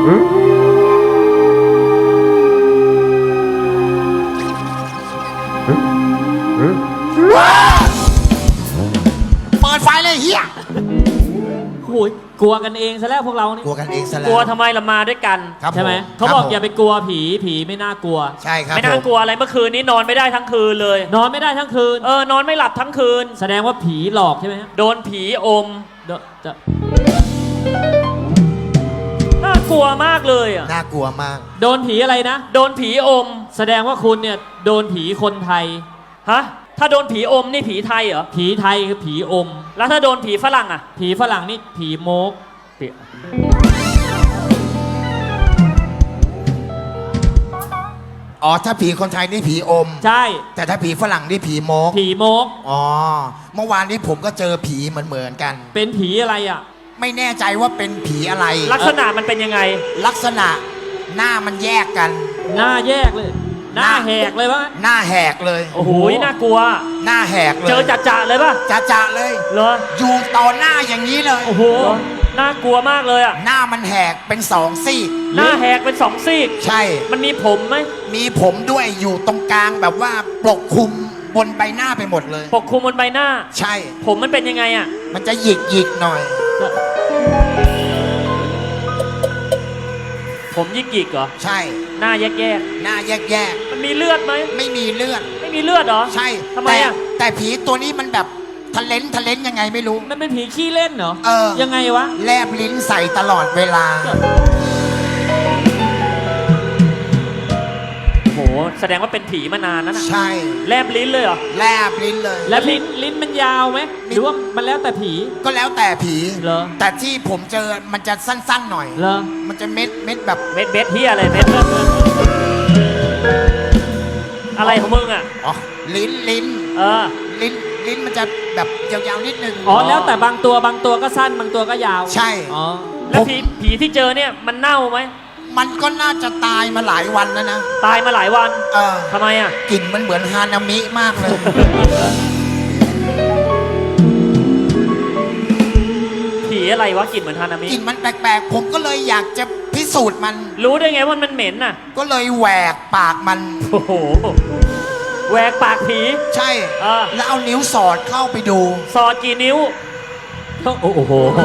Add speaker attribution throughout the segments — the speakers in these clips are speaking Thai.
Speaker 1: เปิดไฟเลยเฮีย
Speaker 2: โอ้ยกลัวกันเองซะแล้วพวกเรานี่
Speaker 1: กลัวกันเองซะแล้วก
Speaker 3: ลัวทำไมเรามาด้วยกัน
Speaker 1: ครับ
Speaker 2: ใช่ไหมเขาบอกอย่าไปกลัวผีผีไม่น่ากลัว
Speaker 1: ใช่ครับ
Speaker 3: ไม่น่ากลัวอะไรเมื่อคืนนี้นอนไม่ได้ทั้งคืนเลย
Speaker 2: นอนไม่ได้ทั้งคืน
Speaker 3: เออนอนไม่หลับทั้งคืน
Speaker 2: แสดงว่าผีหลอกใช่ไหมฮะ
Speaker 3: โดนผีอม
Speaker 2: จะ
Speaker 3: ลัวมากเลยอะ
Speaker 1: น่ากลัวมาก
Speaker 2: โดนผีอะไรนะ
Speaker 3: โดนผีอม
Speaker 2: แสดงว่าคุณเนี่ยโดนผีคนไทย
Speaker 3: ฮะ ถ้าโดนผีอมนี่ผีไทยเหรอ
Speaker 2: ผีไทยคือผีอม
Speaker 3: แล้วถ้าโดนผีฝรั่งอะ
Speaker 2: ผีฝรั่งนี่ผีโมก
Speaker 1: อ๋อ ถ้าผีคนไทยนี่ผีอม
Speaker 2: ใช่
Speaker 1: แต่ถ้าผีฝรั่งนี่ผีโมก
Speaker 2: ผีโมก
Speaker 1: อ๋อ เมื่อวานนี้ผมก็เจอผีเหมือนเหมือนๆกัน
Speaker 2: เป็นผีอะไรอะ
Speaker 1: ไม่แน่ใจว่าเป็นผีอะไร
Speaker 3: ลักษณะมันเป็นยังไง
Speaker 1: ลักษณะหน้ามันแยกกัน
Speaker 2: หน้าแยกเลย หน้าแหกเลยวะ
Speaker 1: หน้าแหกเลย
Speaker 3: โอ้โหน่ากลัว
Speaker 1: หน้าแหกเลย
Speaker 3: เจอจัดจะเลยป่ะ
Speaker 1: จะจะเลย
Speaker 3: เหรอ
Speaker 1: อยู่ต่อหน้าอย่างนี้เลย
Speaker 3: โอ้โหน่ากลัวมากเลยอะ
Speaker 1: หน้ามันแหกเป็นสองซี่
Speaker 3: หน้าแหกเป็นสองซีก
Speaker 1: ใช่
Speaker 3: มันมีผมไหม
Speaker 1: มีผมด้วยอยู่ตรงกลางแบบว่าปกคลุมบนใบหน้าไปหมดเลย
Speaker 3: ปกคลุมบนใบหน้า
Speaker 1: ใช่
Speaker 3: ผมมันเป็นยังไงอะ
Speaker 1: มันจะหยิกหยิกหน่อย
Speaker 3: ผมยิกยิกๆเหรอ
Speaker 1: ใช่
Speaker 3: หน้าแยกแยก
Speaker 1: หน้าแยกแยก
Speaker 3: ๆมันมีเลือดไหม
Speaker 1: ๆ ไม่มีเลือด
Speaker 3: ไม่มีเลือดเหรอ
Speaker 1: ใช่
Speaker 3: ทำไม
Speaker 1: แต่
Speaker 3: อะ
Speaker 1: แต่ผีตัวนี้มันแบบทะเลนทะเลนยังไงไม่รู้
Speaker 2: มันเป็นผีขี้เล่นเหรอ
Speaker 1: เออ
Speaker 2: ยังไงวะ
Speaker 1: แลบลิ้นใส่ตลอดเวลา
Speaker 3: ดงว่าเป็นผีมานานแล้วนะ
Speaker 1: ใช่
Speaker 3: แลบลิ้นเลยเหรอ
Speaker 1: แลบลิ้นเลย
Speaker 2: และลิ้นลิ้นมันยาวไหมหรือว่ามันแล้วแต่ผี
Speaker 1: ก็แล้วแต่ผี
Speaker 2: เหรอ
Speaker 1: แต่ที่ผมเจอมันจะสั้นๆหน่อย
Speaker 2: เหรอ
Speaker 1: มันจะเม็ดเม็ดแบบ
Speaker 3: เม็ดเบ็ดเฮียอะไรเม็ดอะไรของมึงอะ
Speaker 1: อ๋อ ลิ้นลิ้น
Speaker 3: เออ
Speaker 1: ลิ้นลิ้นมันจะแบบยาวๆนิดนึง
Speaker 2: อ๋อ แล้วแต่บางตัวบางตัวก็สั้นบางตัวก็ยาว
Speaker 1: ใช่
Speaker 2: อ๋อ
Speaker 3: แล้วผีผีที่เจอเนี่ยมันเน่าไหม
Speaker 1: มันก็น่าจะตายมาหลายวันแล้วนะ
Speaker 3: ตายมาหลายวัน
Speaker 1: เออ
Speaker 3: ทำไมอะ
Speaker 1: กลิ่นมันเหมือนฮานามิมากเลย
Speaker 3: ผีอะไรวะกลิ่นเหมือนฮานามิ
Speaker 1: กลิ่นมันแปลกๆ ผมก็เลยอยากจะพิสูจน์มัน
Speaker 3: รู้ได้ไงว่ามันเหม็นน่ะ
Speaker 1: ก็เลยแหวกปากมัน
Speaker 3: โอ้โหแหวกปากผี
Speaker 1: ใช่
Speaker 3: เออ
Speaker 1: แล้วเอานิ้วสอดเข้าไปดู
Speaker 3: สอดกี่นิ้ว
Speaker 2: โอ้โห
Speaker 3: โ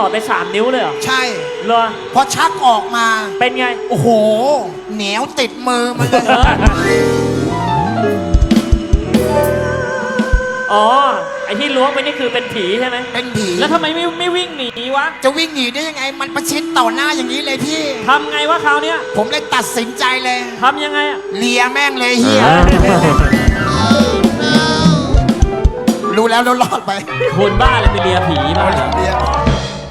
Speaker 3: อ้โหนี่มึงสอดไปสามนิ้วเลยเหรอ
Speaker 1: ใช่
Speaker 3: เหรอ
Speaker 1: พอชักออกมา
Speaker 3: เป็นไง
Speaker 1: โอ้โห เหนียวติดมือมาเลย
Speaker 3: อ๋อ ไอที่ล้วงไปนี่คือเป็นผีใช่ไหม
Speaker 1: เป็นผี
Speaker 2: แล้วทำไมไม่ไม่วิ่งหนีวะ
Speaker 1: จะวิ่งหนีได้ยังไง มันประชิดต่อหน้าอย่างนี้เลยพี่
Speaker 2: ทำไงวะคราวเนี้ย
Speaker 1: ผมเลยตัดสินใจเลย
Speaker 2: ทำยังไงอะ
Speaker 1: เลียแม่งเลยเฮียรู้แล้วแล้วรอดไป
Speaker 2: คนบ้าเลยไปเลียผีมาเหรอ
Speaker 1: เลีย